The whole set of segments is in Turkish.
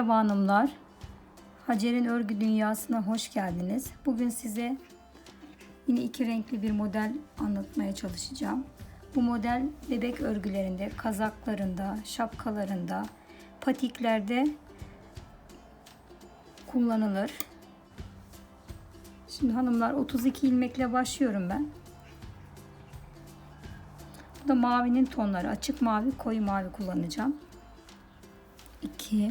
Merhaba hanımlar. Hacer'in örgü dünyasına hoş geldiniz. Bugün size yine iki renkli bir model anlatmaya çalışacağım. Bu model bebek örgülerinde, kazaklarında, şapkalarında, patiklerde kullanılır. Şimdi hanımlar 32 ilmekle başlıyorum ben. Bu da mavinin tonları. Açık mavi, koyu mavi kullanacağım. 2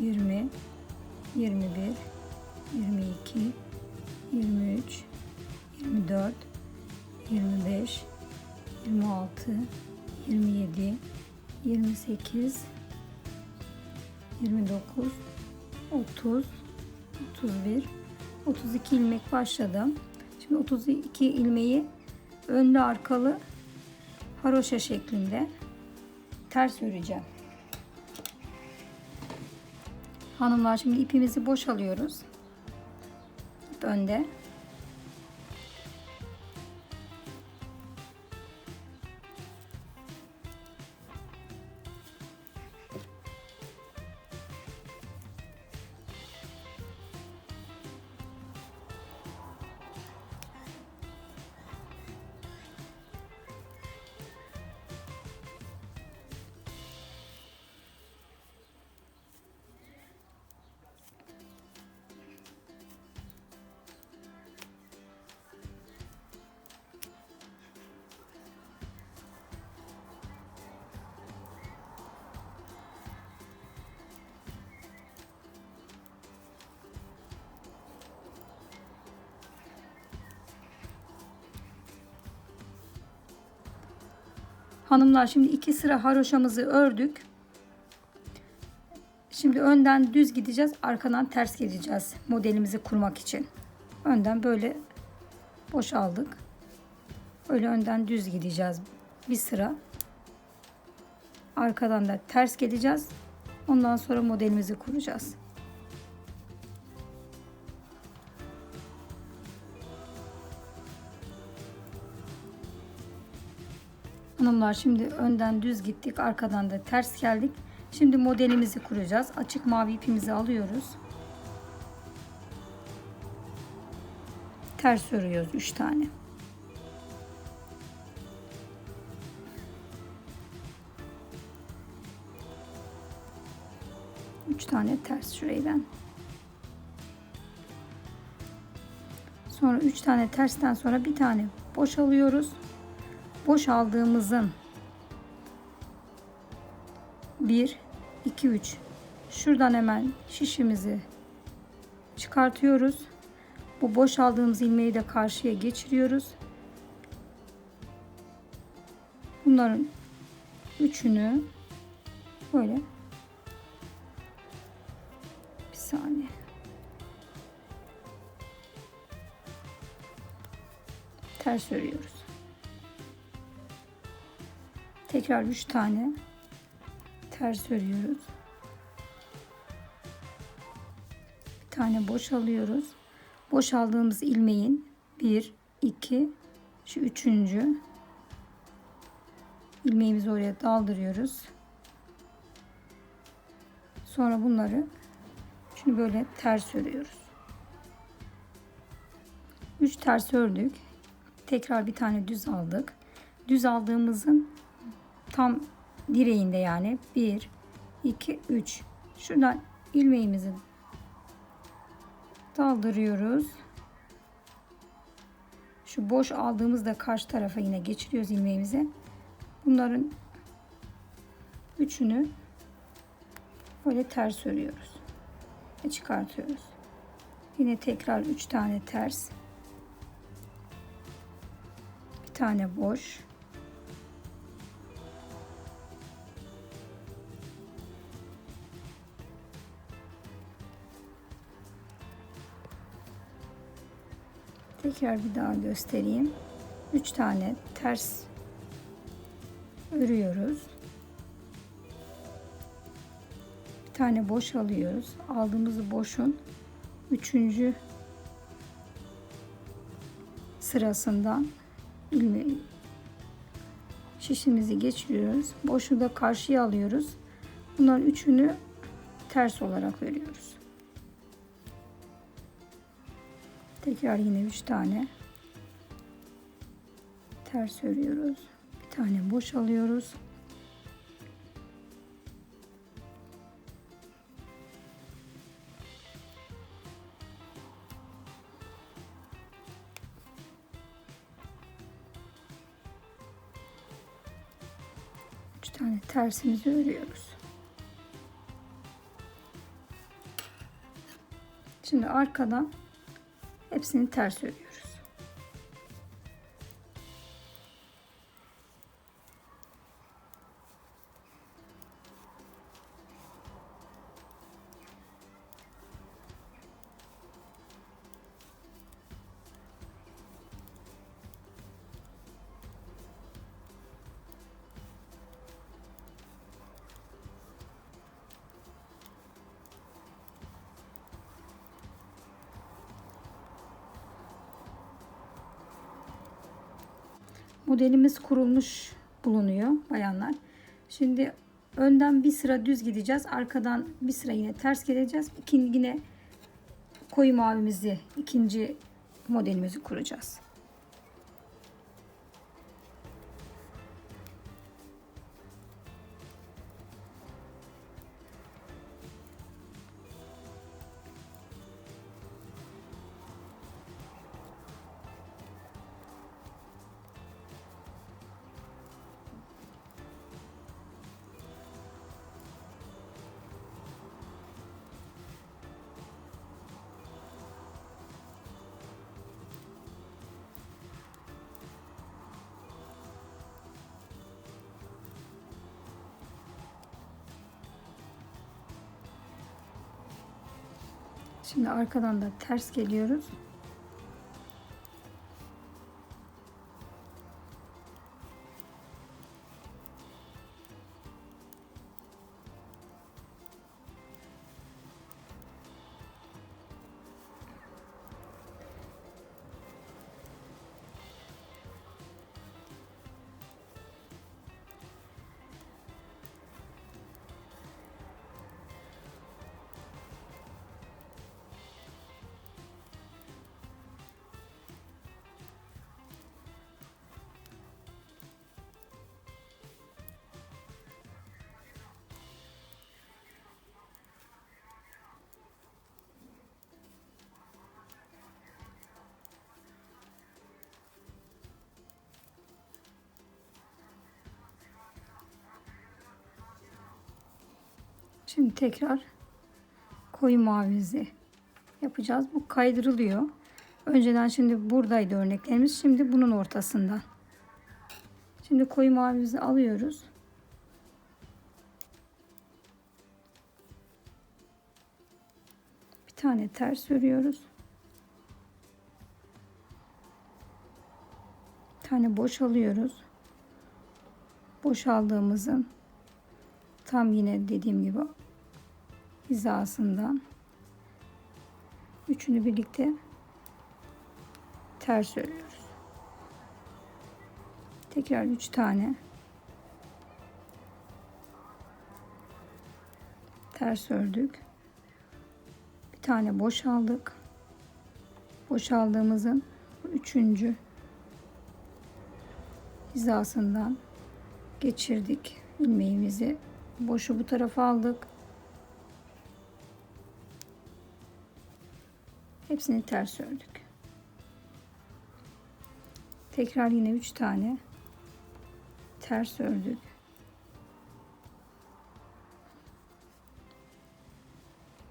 20 21 22 23 24 25 26 27 28 29 30 31 32 ilmek başladım. Şimdi 32 ilmeği önlü arkalı haroşa şeklinde ters öreceğim. Hanımlar şimdi ipimizi boş alıyoruz. İp önde. Hanımlar şimdi iki sıra haroşamızı ördük. Şimdi önden düz gideceğiz, arkadan ters geleceğiz modelimizi kurmak için. Önden böyle boşaldık. Öyle önden düz gideceğiz bir sıra. Arkadan da ters geleceğiz. Ondan sonra modelimizi kuracağız. Hanımlar şimdi önden düz gittik. Arkadan da ters geldik. Şimdi modelimizi kuracağız. Açık mavi ipimizi alıyoruz. Ters örüyoruz 3 tane. Üç tane ters şurayı. Sonra üç tane tersten sonra bir tane boş alıyoruz boş aldığımızın 1 2 3 şuradan hemen şişimizi çıkartıyoruz. Bu boş aldığımız ilmeği de karşıya geçiriyoruz. Bunların üçünü böyle bir saniye ters örüyoruz. Tekrar 3 tane ters örüyoruz. Bir tane boş alıyoruz. Boş aldığımız ilmeğin 1 2 şu üçüncü ilmeğimizi oraya daldırıyoruz. Sonra bunları şimdi böyle ters örüyoruz. 3 ters ördük. Tekrar bir tane düz aldık. Düz aldığımızın tam direğinde yani 1 2 3 şuradan ilmeğimizi daldırıyoruz. Şu boş aldığımızda karşı tarafa yine geçiriyoruz ilmeğimizi. Bunların üçünü böyle ters örüyoruz. Ve çıkartıyoruz. Yine tekrar 3 tane ters. Bir tane boş. Tekrar bir daha göstereyim. 3 tane ters örüyoruz. Bir tane boş alıyoruz. Aldığımız boşun üçüncü sırasından ilmeği şişimizi geçiriyoruz. Boşu da karşıya alıyoruz. Bunların üçünü ters olarak örüyoruz. Tekrar yine üç tane ters örüyoruz. Bir tane boş alıyoruz. Üç tane tersimizi örüyoruz. Şimdi arkadan hepsini ters örüyoruz. Modelimiz kurulmuş bulunuyor bayanlar. Şimdi önden bir sıra düz gideceğiz. Arkadan bir sıra yine ters geleceğiz. İkinci yine koyu mavimizi ikinci modelimizi kuracağız. Şimdi arkadan da ters geliyoruz. Şimdi tekrar koyu mavimizi yapacağız. Bu kaydırılıyor. Önceden şimdi buradaydı örneklerimiz. Şimdi bunun ortasından. Şimdi koyu mavimizi alıyoruz. Bir tane ters örüyoruz. Bir tane boş alıyoruz. Tam yine dediğim gibi hizasından üçünü birlikte ters örüyoruz. Tekrar üç tane ters ördük. Bir tane boş aldık. Boş aldığımızın üçüncü hizasından geçirdik ilmeğimizi. Boşu bu tarafa aldık. Hepsini ters ördük. Tekrar yine 3 tane ters ördük.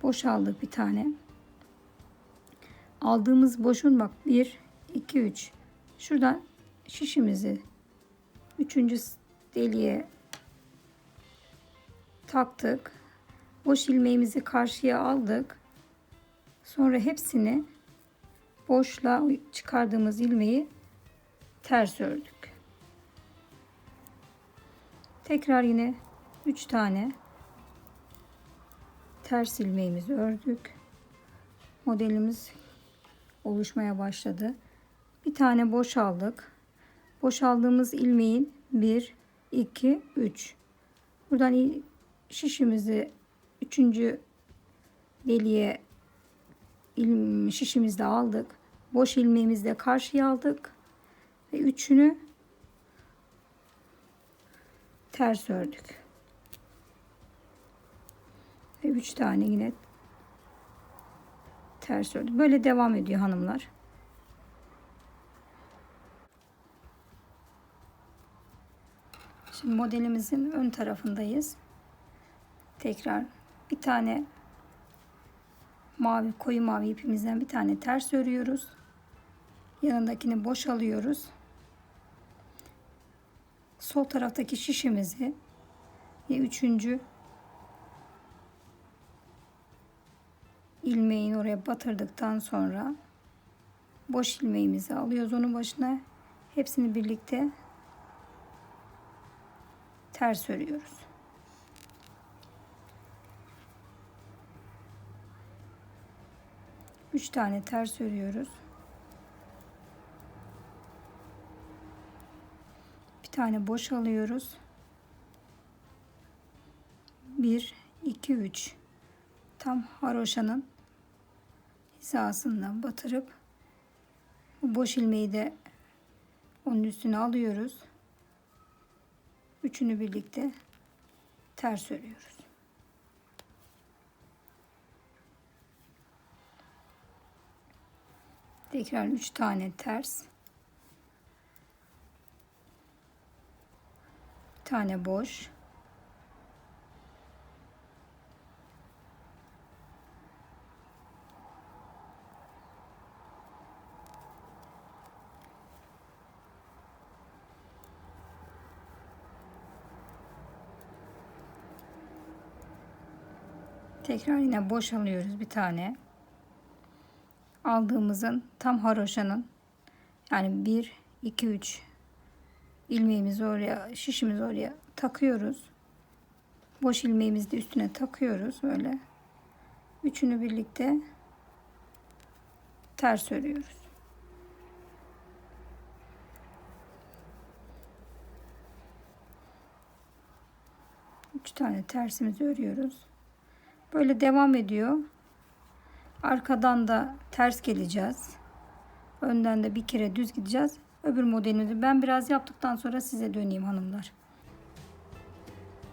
Boş aldık bir tane. Aldığımız boşun bak 1 2 3. Şuradan şişimizi 3. deliğe taktık. Boş ilmeğimizi karşıya aldık. Sonra hepsini boşla çıkardığımız ilmeği ters ördük. Tekrar yine 3 tane ters ilmeğimizi ördük. Modelimiz oluşmaya başladı. Bir tane boş aldık. Boşaldığımız ilmeğin 1 2 3. Buradan şişimizi 3. deliğe şişimizde aldık. Boş ilmeğimizi de karşıya aldık. Ve üçünü ters ördük. Ve üç tane yine ters ördük. Böyle devam ediyor hanımlar. Şimdi modelimizin ön tarafındayız. Tekrar bir tane mavi koyu mavi ipimizden bir tane ters örüyoruz. Yanındakini boş alıyoruz. Sol taraftaki şişimizi ve üçüncü ilmeğini oraya batırdıktan sonra boş ilmeğimizi alıyoruz onun başına hepsini birlikte ters örüyoruz. Üç tane ters örüyoruz. Bir tane boş alıyoruz. Bir, iki, üç. Tam haroşanın hizasından batırıp bu boş ilmeği de onun üstüne alıyoruz. Üçünü birlikte ters örüyoruz. Tekrar üç tane ters. Bir tane boş. Tekrar yine boş alıyoruz bir tane. Aldığımızın tam haroşanın yani 1 2 3 ilmeğimizi oraya şişimizi oraya takıyoruz. Boş ilmeğimizi de üstüne takıyoruz böyle. Üçünü birlikte ters örüyoruz. Üç tane tersimizi örüyoruz. Böyle devam ediyor. Arkadan da ters geleceğiz. Önden de bir kere düz gideceğiz. Öbür modelimizi ben biraz yaptıktan sonra size döneyim hanımlar.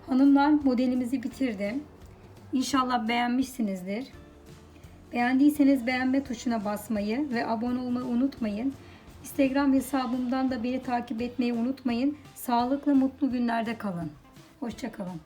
Hanımlar modelimizi bitirdim. İnşallah beğenmişsinizdir. Beğendiyseniz beğenme tuşuna basmayı ve abone olmayı unutmayın. Instagram hesabımdan da beni takip etmeyi unutmayın. Sağlıklı mutlu günlerde kalın. Hoşçakalın.